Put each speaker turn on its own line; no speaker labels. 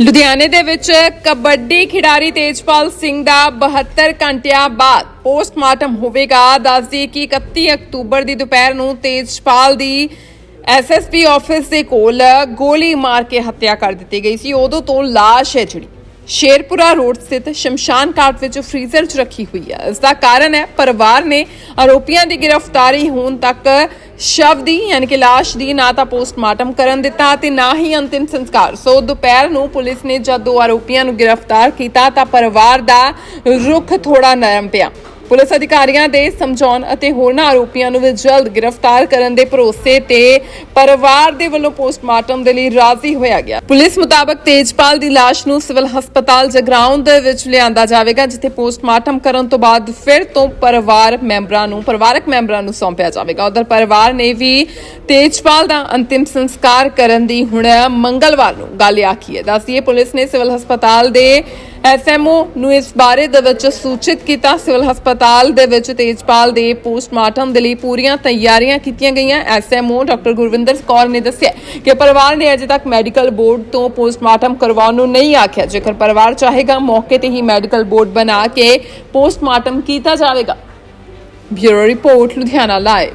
ਲੁਧਿਆਣੇ ਦੇ ਵਿੱਚ ਕਬੱਡੀ ਖਿਡਾਰੀ ਤੇਜਪਾਲ ਸਿੰਘ ਦਾ 72 ਘੰਟਿਆਂ ਬਾਅਦ ਪੋਸਟਮਾਰਟਮ ਹੋਵੇਗਾ। ਦੱਸਦੀ ਕਿ 31 ਅਕਤੂਬਰ ਦੀ ਦੁਪਹਿਰ ਨੂੰ ਤੇਜਪਾਲ ਦੀ ਐਸਐਸਪੀ ਆਫਿਸ ਦੇ ਕੋਲ ਗੋਲੀ ਮਾਰ ਕੇ ਹੱਤਿਆ ਕਰ ਦਿੱਤੀ ਗਈ ਸੀ। ਉਦੋਂ ਤੋਂ ਲਾਸ਼ ਹੈ ਜਿਹੜੀ। ਸ਼ੇਰਪੁਰਾ ਰੋਡ ਸਥਿਤ ਸ਼ਮਸ਼ਾਨ ਘਾਟ ਵਿੱਚ ਫ੍ਰੀਜ਼ਰ 'ਚ ਰੱਖੀ ਹੋਈ ਹੈ। ਇਸ ਦਾ ਕਾਰਨ ਹੈ, ਪਰਿਵਾਰ ਨੇ ਆਰੋਪੀਆਂ ਦੀ ਗ੍ਰਿਫਤਾਰੀ ਹੋਣ ਤੱਕ ਸ਼ਵ ਦੀ, ਯਾਨੀ ਕਿ ਲਾਸ਼ ਦੀ ਨਾ ਤਾਂ ਪੋਸਟਮਾਰਟਮ ਕਰਨ ਦਿੱਤਾ ਤੇ ਨਾ ਹੀ ਅੰਤਿਮ ਸੰਸਕਾਰ। ਸੋ ਦੁਪਹਿਰ ਨੂੰ ਪੁਲਿਸ ਨੇ ਜਦੋਂ ਆਰੋਪੀਆਂ ਨੂੰ ਗ੍ਰਿਫਤਾਰ ਕੀਤਾ ਤਾਂ ਪਰਿਵਾਰ ਦਾ ਰੁਖ ਥੋੜਾ ਨਰਮ ਪਿਆ। ਪੁਲਿਸ ਅਧਿਕਾਰੀਆਂ ਦੇ ਸਮਝਾਉਣ ਅਤੇ ਹੋਰਨਾਂ ਆਰੋਪੀਆਂ ਨੂੰ ਵੀ ਜਲਦ ਗ੍ਰਿਫਤਾਰ ਕਰਨ ਦੇ ਭਰੋਸੇ ਤੇ ਪਰਿਵਾਰ ਦੇ ਵੱਲੋਂ ਪੋਸਟਮਾਰਟਮ ਦੇ ਲਈ ਰਾਜ਼ੀ ਹੋਇਆ ਗਿਆ। ਪੁਲਿਸ ਮੁਤਾਬਕ ਤੇਜਪਾਲ ਦੀ ਲਾਸ਼ ਨੂੰ ਸਿਵਲ ਹਸਪਤਾਲ ਜਗਰਾਉਂ ਦੇ ਵਿੱਚ ਲਿਆਂਦਾ ਜਾਵੇਗਾ, ਜਿੱਥੇ ਪੋਸਟਮਾਰਟਮ ਕਰਨ ਤੋਂ ਬਾਅਦ ਫਿਰ ਤੋਂ ਪਰਿਵਾਰ ਮੈਂਬਰਾਂ ਨੂੰ, ਪਰਿਵਾਰਕ ਮੈਂਬਰਾਂ ਨੂੰ ਸੌਂਪਿਆ ਜਾਵੇਗਾ। ਉਧਰ ਪਰਿਵਾਰ ਨੇ ਵੀ ਤੇਜਪਾਲ ਦਾ ਅੰਤਿਮ ਸੰਸਕਾਰ ਕਰਨ ਦੀ ਹੁਣ ਮੰਗਲਵਾਰ ਨੂੰ ਗੱਲ ਆਖੀ ਹੈ। ਦੱਸਦੀਏ, ਪੁਲਿਸ ਨੇ ਸਿਵਲ ਹਸਪਤਾਲ ਦੇ ਐਸਐਮਓ ਨੂੰ ਇਸ ਬਾਰੇ ਦੇ ਵਿੱਚ ਸੂਚਿਤ ਕੀਤਾ, ਸਿਵਲ ਹਸਪਤਾਲ ਦੇ ਵਿੱਚ ਤੇਜਪਾਲ ਦੇ ਪੋਸਟਮਾਰਟਮ ਦੇ ਲਈ ਪੂਰੀਆਂ ਤਿਆਰੀਆਂ ਕੀਤੀਆਂ ਗਈਆਂ। ਐਸਐਮਓ ਡਾਕਟਰ ਗੁਰਵਿੰਦਰ ਕੌਰ ਨੇ ਦੱਸਿਆ ਕਿ ਪਰਿਵਾਰ ਨੇ ਅਜੇ ਤੱਕ ਮੈਡੀਕਲ ਬੋਰਡ ਤੋਂ ਪੋਸਟਮਾਰਟਮ ਕਰਵਾਉਣ ਨੂੰ ਨਹੀਂ ਆਖਿਆ। ਜੇਕਰ ਪਰਿਵਾਰ ਚਾਹੇਗਾ, ਮੌਕੇ ਤੇ ਹੀ ਮੈਡੀਕਲ ਬੋਰਡ ਬਣਾ ਕੇ ਪੋਸਟਮਾਰਟਮ ਕੀਤਾ ਜਾਵੇਗਾ। Bureau report, Ludhiana live.